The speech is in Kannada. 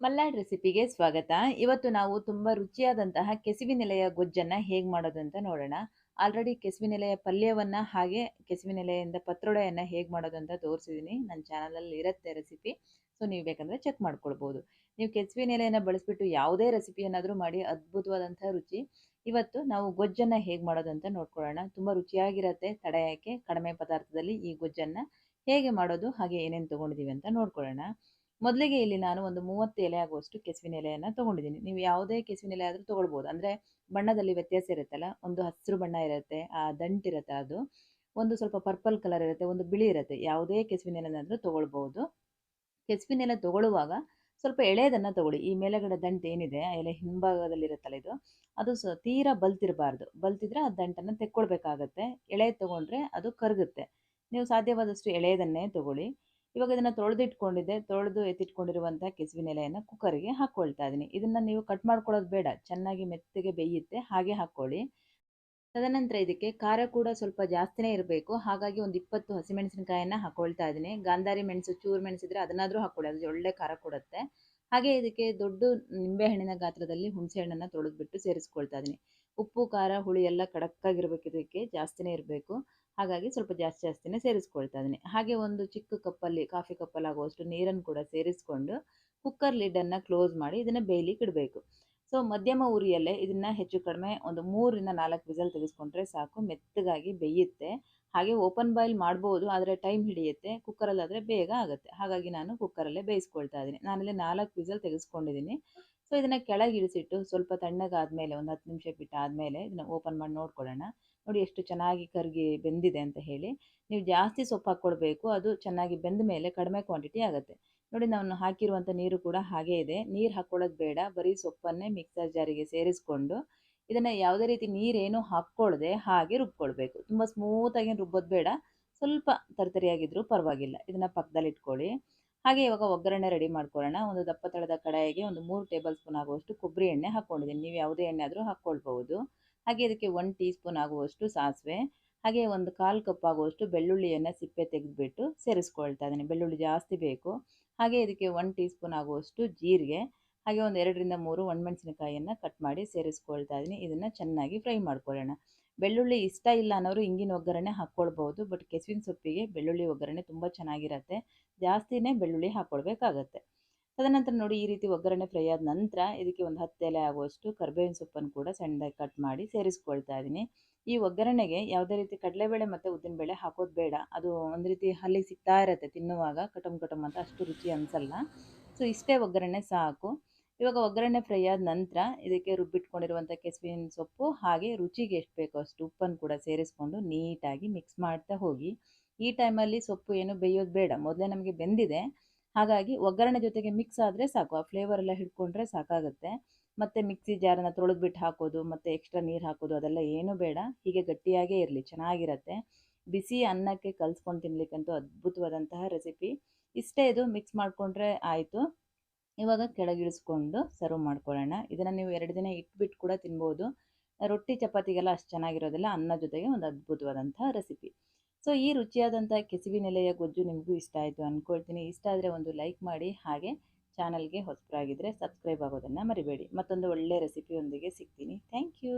ಮಲ್ನಾಡ್ ರೆಸಿಪಿಗೆ ಸ್ವಾಗತ. ಇವತ್ತು ನಾವು ತುಂಬ ರುಚಿಯಾದಂತಹ ಕೆಸುವಿನೆಲೆಯ ಗೊಜ್ಜನ್ನು ಹೇಗೆ ಮಾಡೋದು ಅಂತ ನೋಡೋಣ. ಆಲ್ರೆಡಿ ಕೆಸುವಿನೆಲೆಯ ಪಲ್ಯವನ್ನು ಹಾಗೆ ಕೆಸುವಿನೆಲೆಯಿಂದ ಪತ್ರೊಡೆಯನ್ನು ಹೇಗೆ ಮಾಡೋದು ಅಂತ ತೋರಿಸಿದ್ದೀನಿ ನನ್ನ ಚಾನಲಲ್ಲಿ ಇರುತ್ತೆ ರೆಸಿಪಿ. ಸೊ, ನೀವು ಬೇಕಂದರೆ ಚೆಕ್ ಮಾಡ್ಕೊಳ್ಬೋದು. ನೀವು ಕೆಸುವಿನೆಲೆಯನ್ನು ಬಳಸಿಬಿಟ್ಟು ಯಾವುದೇ ರೆಸಿಪಿಯನ್ನಾದರೂ ಮಾಡಿ, ಅದ್ಭುತವಾದಂಥ ರುಚಿ. ಇವತ್ತು ನಾವು ಗೊಜ್ಜನ್ನು ಹೇಗೆ ಮಾಡೋದು ಅಂತ ನೋಡ್ಕೊಳ್ಳೋಣ. ತುಂಬ ರುಚಿಯಾಗಿರುತ್ತೆ ತಡೆಯೋಕ್ಕೆ ಕಡಿಮೆ ಪದಾರ್ಥದಲ್ಲಿ ಈ ಗೊಜ್ಜನ್ನು ಹೇಗೆ ಮಾಡೋದು, ಹಾಗೆ ಏನೇನು ತೊಗೊಂಡಿದ್ದೀವಿ ಅಂತ ನೋಡ್ಕೊಳ್ಳೋಣ. ಮೊದಲಿಗೆ ಇಲ್ಲಿ ನಾನು ಒಂದು ಮೂವತ್ತು ಎಲೆ ಆಗುವಷ್ಟು ಕೆಸುವಿನ ಎಲೆಯನ್ನು ತೊಗೊಂಡಿದ್ದೀನಿ. ನೀವು ಯಾವುದೇ ಕೆಸುವಿನ ಎಲೆ ಆದರೂ ತೊಗೊಳ್ಬೋದು. ಅಂದರೆ ಬಣ್ಣದಲ್ಲಿ ವ್ಯತ್ಯಾಸ ಇರುತ್ತಲ್ಲ, ಒಂದು ಹಸಿರು ಬಣ್ಣ ಇರುತ್ತೆ, ಆ ದಂಟಿರುತ್ತೆ ಅದು. ಒಂದು ಸ್ವಲ್ಪ ಪರ್ಪಲ್ ಕಲರ್ ಇರುತ್ತೆ, ಒಂದು ಬಿಳಿ ಇರುತ್ತೆ. ಯಾವುದೇ ಕೆಸುವಿನ ಎಲೆನಾದರೂ ತೊಗೊಳ್ಬೋದು. ಕೆಸುವಿನ ಎಲೆ ತೊಗೊಳ್ಳುವಾಗ ಸ್ವಲ್ಪ ಎಳೆಯದನ್ನು ತೊಗೊಳ್ಳಿ. ಈ ಮೇಲೆಗಡೆ ದಂಟು ಏನಿದೆ, ಆ ಎಲೆ ಹಿಂಭಾಗದಲ್ಲಿರುತ್ತಲ್ಲ ಇದು, ಅದು ಸ ತೀರಾ ಬಲ್ತಿರಬಾರ್ದು. ಬಲ್ತಿದ್ರೆ ಆ ದಂಟನ್ನು ತೆಕ್ಕೊಳ್ಬೇಕಾಗತ್ತೆ. ಎಳೆ ತೊಗೊಂಡ್ರೆ ಅದು ಕರಗುತ್ತೆ. ನೀವು ಸಾಧ್ಯವಾದಷ್ಟು ಎಳೆಯದನ್ನೇ ತೊಗೊಳ್ಳಿ. ಇವಾಗ ಇದನ್ನು ತೊಳೆದಿಟ್ಕೊಂಡಿದ್ದೆ, ತೊಳೆದು ಎತ್ತಿಟ್ಕೊಂಡಿರುವಂಥ ಕೆಸುವಿನ ಎಲೆಯನ್ನು ಕುಕ್ಕರ್ಗೆ ಹಾಕ್ಕೊಳ್ತಾ ಇದ್ದೀನಿ. ಇದನ್ನು ನೀವು ಕಟ್ ಮಾಡ್ಕೊಳ್ಳೋದು ಬೇಡ, ಚೆನ್ನಾಗಿ ಮೆತ್ತಗೆ ಬೇಯುತ್ತೆ, ಹಾಗೆ ಹಾಕ್ಕೊಳ್ಳಿ. ತದನಂತರ ಇದಕ್ಕೆ ಖಾರ ಕೂಡ ಸ್ವಲ್ಪ ಜಾಸ್ತಿನೇ ಇರಬೇಕು. ಹಾಗಾಗಿ ಒಂದು ಇಪ್ಪತ್ತು ಹಸಿಮೆಣಸಿನಕಾಯನ್ನು ಹಾಕ್ಕೊಳ್ತಾ ಇದ್ದೀನಿ. ಗಾಂಧಾರಿ ಮೆಣಸು, ಚೂರು ಮೆಣಸಿದ್ರೆ ಅದನ್ನಾದರೂ ಹಾಕ್ಕೊಳ್ಳಿ, ಅದು ಒಳ್ಳೆ ಖಾರ ಕೊಡುತ್ತೆ. ಹಾಗೆ ಇದಕ್ಕೆ ದೊಡ್ಡ ನಿಂಬೆಹಣ್ಣಿನ ಗಾತ್ರದಲ್ಲಿ ಹುಣಸೆ ಹಣ್ಣನ್ನು ತೊಳೆದ್ಬಿಟ್ಟು ಸೇರಿಸ್ಕೊಳ್ತಾ ಇದ್ದೀನಿ. ಉಪ್ಪು, ಖಾರ, ಹುಳಿ ಎಲ್ಲ ಕಡಕ್ಕಾಗಿರ್ಬೇಕು ಇದಕ್ಕೆ, ಜಾಸ್ತಿನೇ ಇರಬೇಕು. ಹಾಗಾಗಿ ಸ್ವಲ್ಪ ಜಾಸ್ತಿ ಜಾಸ್ತಿನೇ ಸೇರಿಸ್ಕೊಳ್ತಾ ಇದ್ದೀನಿ. ಹಾಗೆ ಒಂದು ಚಿಕ್ಕ ಕಪ್ಪಲ್ಲಿ, ಕಾಫಿ ಕಪ್ಪಲ್ಲಿ ಆಗುವಷ್ಟು ನೀರನ್ನು ಕೂಡ ಸೇರಿಸ್ಕೊಂಡು ಕುಕ್ಕರ್ ಲಿಡ್ಡನ್ನು ಕ್ಲೋಸ್ ಮಾಡಿ ಇದನ್ನು ಬೇಯ್ಲಿಕ್ಕೆ ಇಡಬೇಕು. ಸೊ ಮಧ್ಯಮ ಉರಿಯಲ್ಲೇ ಇದನ್ನು ಹೆಚ್ಚು ಕಡಿಮೆ ಒಂದು ಮೂರಿಂದ ನಾಲ್ಕು ವಿಸಲ್ ತೆಗೆಸ್ಕೊಂಡ್ರೆ ಸಾಕು, ಮೆತ್ತಗಾಗಿ ಬೇಯುತ್ತೆ. ಹಾಗೆ ಓಪನ್ ಬಾಯ್ಲ್ ಮಾಡ್ಬೋದು, ಆದರೆ ಟೈಮ್ ಹಿಡಿಯುತ್ತೆ ಕುಕ್ಕರಲ್ಲಾದರೆ ಬೇಗ ಆಗುತ್ತೆ. ಹಾಗಾಗಿ ನಾನು ಕುಕ್ಕರಲ್ಲೇ ಬೇಯಿಸ್ಕೊಳ್ತಾ ಇದ್ದೀನಿ. ನಾನಲ್ಲಿ ನಾಲ್ಕು ವಿಸಲ್ ತೆಗೆಸ್ಕೊಂಡಿದ್ದೀನಿ. ಸೊ ಇದನ್ನು ಕೆಳಗೆ ಇಳಿಸಿಟ್ಟು ಸ್ವಲ್ಪ ತಣ್ಣಗಾದಮೇಲೆ ಒಂದು ಹತ್ತು ನಿಮಿಷ ಬಿಟ್ಟು ಆದಮೇಲೆ ಇದನ್ನು ಓಪನ್ ಮಾಡಿ ನೋಡ್ಕೊಳ್ಳೋಣ. ನೋಡಿ ಎಷ್ಟು ಚೆನ್ನಾಗಿ ಕರಗಿ ಬೆಂದಿದೆ ಅಂತ ಹೇಳಿ. ನೀವು ಜಾಸ್ತಿ ಸೊಪ್ಪು ಹಾಕ್ಕೊಳ್ಬೇಕು ಅದು ಚೆನ್ನಾಗಿ ಬೆಂದ ಮೇಲೆ ಕಡಿಮೆ ಕ್ವಾಂಟಿಟಿ ಆಗುತ್ತೆ. ನೋಡಿ ನಾನು ಹಾಕಿರುವಂಥ ನೀರು ಕೂಡ ಹಾಗೇ ಇದೆ. ನೀರು ಹಾಕ್ಕೊಳ್ಳೋದು ಬೇಡ. ಬರೀ ಸೊಪ್ಪನ್ನೇ ಮಿಕ್ಸರ್ ಜಾರಿಗೆ ಸೇರಿಸ್ಕೊಂಡು ಇದನ್ನು ಯಾವುದೇ ರೀತಿ ನೀರೇನು ಹಾಕ್ಕೊಳ್ಳದೆ ಹಾಗೆ ರುಬ್ಕೊಳ್ಬೇಕು. ತುಂಬ ಸ್ಮೂತಾಗಿ ರುಬ್ಬೋದು ಬೇಡ. ಸ್ವಲ್ಪ ತರ್ತರಿಯಾಗಿದ್ದರೂ ಪರವಾಗಿಲ್ಲ. ಇದನ್ನು ಪಕ್ಕದಲ್ಲಿ ಇಟ್ಕೊಳ್ಳಿ. ಹಾಗೆ ಇವಾಗ ಒಗ್ಗರಣೆ ರೆಡಿ ಮಾಡ್ಕೊಳ್ಳೋಣ. ಒಂದು ದಪ್ಪ ತಳದ ಕಡಾಯಿಗೆ ಒಂದು ಮೂರು ಟೇಬಲ್ ಸ್ಪೂನ್ ಆಗುವಷ್ಟು ಕೊಬ್ಬರಿ ಎಣ್ಣೆ ಹಾಕ್ಕೊಂಡಿದ್ದೀನಿ. ನೀವು ಯಾವುದೇ ಎಣ್ಣೆ ಆದರೂ ಹಾಕ್ಕೊಳ್ಬಹುದು. ಹಾಗೆ ಇದಕ್ಕೆ ಒಂದು ಟೀ ಸ್ಪೂನ್ ಆಗುವಷ್ಟು ಸಾಸಿವೆ. ಹಾಗೆ ಒಂದು ಕಾಲು ಕಪ್ ಆಗುವಷ್ಟು ಬೆಳ್ಳುಳ್ಳಿಯನ್ನು ಸಿಪ್ಪೆ ತೆಗೆದುಬಿಟ್ಟು ಸೇರಿಸ್ಕೊಳ್ತಾ ಇದ್ದೀನಿ. ಬೆಳ್ಳುಳ್ಳಿ ಜಾಸ್ತಿ ಬೇಕು. ಹಾಗೆ ಇದಕ್ಕೆ ಒಂದು ಟೀ ಸ್ಪೂನ್ ಆಗುವಷ್ಟು ಜೀರಿಗೆ. ಹಾಗೆ ಒಂದು ಎರಡರಿಂದ ಮೂರು ಒಣಮೆಣಸಿನಕಾಯಿಯನ್ನು ಕಟ್ ಮಾಡಿ ಸೇರಿಸ್ಕೊಳ್ತಾ ಇದ್ದೀನಿ. ಇದನ್ನು ಚೆನ್ನಾಗಿ ಫ್ರೈ ಮಾಡ್ಕೊಳ್ಳೋಣ. ಬೆಳ್ಳುಳ್ಳಿ ಇಷ್ಟ ಇಲ್ಲ ಅನ್ನೋರು ಹಿಂಗಿನ ಒಗ್ಗರಣೆ ಹಾಕ್ಕೊಳ್ಬೋದು ಬಟ್ ಕೆಸುವಿನ ಸೊಪ್ಪಿಗೆ ಬೆಳ್ಳುಳ್ಳಿ ಒಗ್ಗರಣೆ ತುಂಬ ಚೆನ್ನಾಗಿರುತ್ತೆ. ಜಾಸ್ತಿನೇ ಬೆಳ್ಳುಳ್ಳಿ ಹಾಕ್ಕೊಳ್ಬೇಕಾಗತ್ತೆ. ತದನಂತರ ನೋಡಿ ಈ ರೀತಿ ಒಗ್ಗರಣೆ ಫ್ರೈ ಆದ ನಂತರ ಇದಕ್ಕೆ ಒಂದು ಹತ್ತು ಎಲೆ ಆಗುವಷ್ಟು ಕರ್ಬೇವಿನ ಸೊಪ್ಪನ್ನು ಕೂಡ ಸಣ್ಣದಾಗಿ ಕಟ್ ಮಾಡಿ ಸೇರಿಸ್ಕೊಳ್ತಾ ಇದ್ದೀನಿ ಈ ಒಗ್ಗರಣೆಗೆ ಯಾವುದೇ ರೀತಿ ಕಡಲೆಬೇಳೆ ಮತ್ತು ಉದ್ದಿನಬೇಳೆ ಹಾಕೋದು ಬೇಡ. ಅದು ಒಂದು ರೀತಿ ಹಲ್ಲಿ ಸಿಗ್ತಾ ಇರುತ್ತೆ ತಿನ್ನುವಾಗ ಕಟಮ್ ಕಟಮ್ ಅಂತ ಅಷ್ಟು ರುಚಿ ಅನಿಸಲ್ಲ. ಸೊ ಇಷ್ಟೇ ಒಗ್ಗರಣೆ ಸಾಕು. ಇವಾಗ ಒಗ್ಗರಣೆ ಫ್ರೈ ಆದ ನಂತರ ಇದಕ್ಕೆ ರುಬ್ಬಿಟ್ಕೊಂಡಿರುವಂಥ ಕೆಸುವಿನ ಸೊಪ್ಪು ಹಾಗೆ ರುಚಿಗೆ ಎಷ್ಟು ಬೇಕೋ ಅಷ್ಟು ಉಪ್ಪನ್ನು ಕೂಡ ಸೇರಿಸ್ಕೊಂಡು ನೀಟಾಗಿ ಮಿಕ್ಸ್ ಮಾಡ್ತಾ ಹೋಗಿ. ಈ ಟೈಮಲ್ಲಿ ಸೊಪ್ಪು ಏನು ಬೇಯೋದು ಬೇಡ, ಮೊದಲೇ ನಮಗೆ ಬೆಂದಿದೆ. ಹಾಗಾಗಿ ಒಗ್ಗರಣೆ ಜೊತೆಗೆ ಮಿಕ್ಸ್ ಆದರೆ ಸಾಕು, ಆ ಫ್ಲೇವರ್ ಎಲ್ಲ ಹಿಡ್ಕೊಂಡ್ರೆ ಸಾಕಾಗುತ್ತೆ. ಮತ್ತು ಮಿಕ್ಸಿ ಜಾರನ್ನು ತೊಳೆದ್ಬಿಟ್ಟು ಹಾಕೋದು, ಮತ್ತು ಎಕ್ಸ್ಟ್ರಾ ನೀರು ಹಾಕೋದು, ಅದೆಲ್ಲ ಏನೂ ಬೇಡ. ಹೀಗೆ ಗಟ್ಟಿಯಾಗೇ ಇರಲಿ, ಚೆನ್ನಾಗಿರುತ್ತೆ. ಬಿಸಿ ಅನ್ನಕ್ಕೆ ಕಲಿಸ್ಕೊಂಡು ತಿನ್ನಲಿಕ್ಕಂತೂ ಅದ್ಭುತವಾದಂತಹ ರೆಸಿಪಿ ಇಷ್ಟೇ ಇದು ಮಿಕ್ಸ್ ಮಾಡಿಕೊಂಡ್ರೆ ಆಯಿತು. ಇವಾಗ ಕೆಳಗಿಳಿಸ್ಕೊಂಡು ಸರ್ವ್ ಮಾಡ್ಕೊಳ್ಳೋಣ. ಇದನ್ನು ನೀವು ಎರಡು ದಿನ ಇಟ್ಬಿಟ್ಟು ಕೂಡ ತಿನ್ಬೋದು. ರೊಟ್ಟಿ, ಚಪಾತಿಗೆಲ್ಲ ಅಷ್ಟು ಚೆನ್ನಾಗಿರೋದಿಲ್ಲ. ಅನ್ನ ಜೊತೆಗೆ ಒಂದು ಅದ್ಭುತವಾದಂಥ ರೆಸಿಪಿ ಸೊ ಈ ರುಚಿಯಾದಂಥ ಕೆಸುವಿನೆಲೆಯ ಗೊಜ್ಜು ನಿಮಗೂ ಇಷ್ಟ ಆಯಿತು ಅಂದ್ಕೊಳ್ತೀನಿ ಇಷ್ಟ ಆದರೆ ಒಂದು ಲೈಕ್ ಮಾಡಿ. ಹಾಗೆ ಚಾನಲ್ಗೆ ಹೊಸಬರಾಗಿದ್ದರೆ ಸಬ್ಸ್ಕ್ರೈಬ್ ಆಗೋದನ್ನು ಮರಿಬೇಡಿ. ಮತ್ತೊಂದು ಒಳ್ಳೆಯ ರೆಸಿಪಿಯೊಂದಿಗೆ ಸಿಗ್ತೀನಿ. Thank you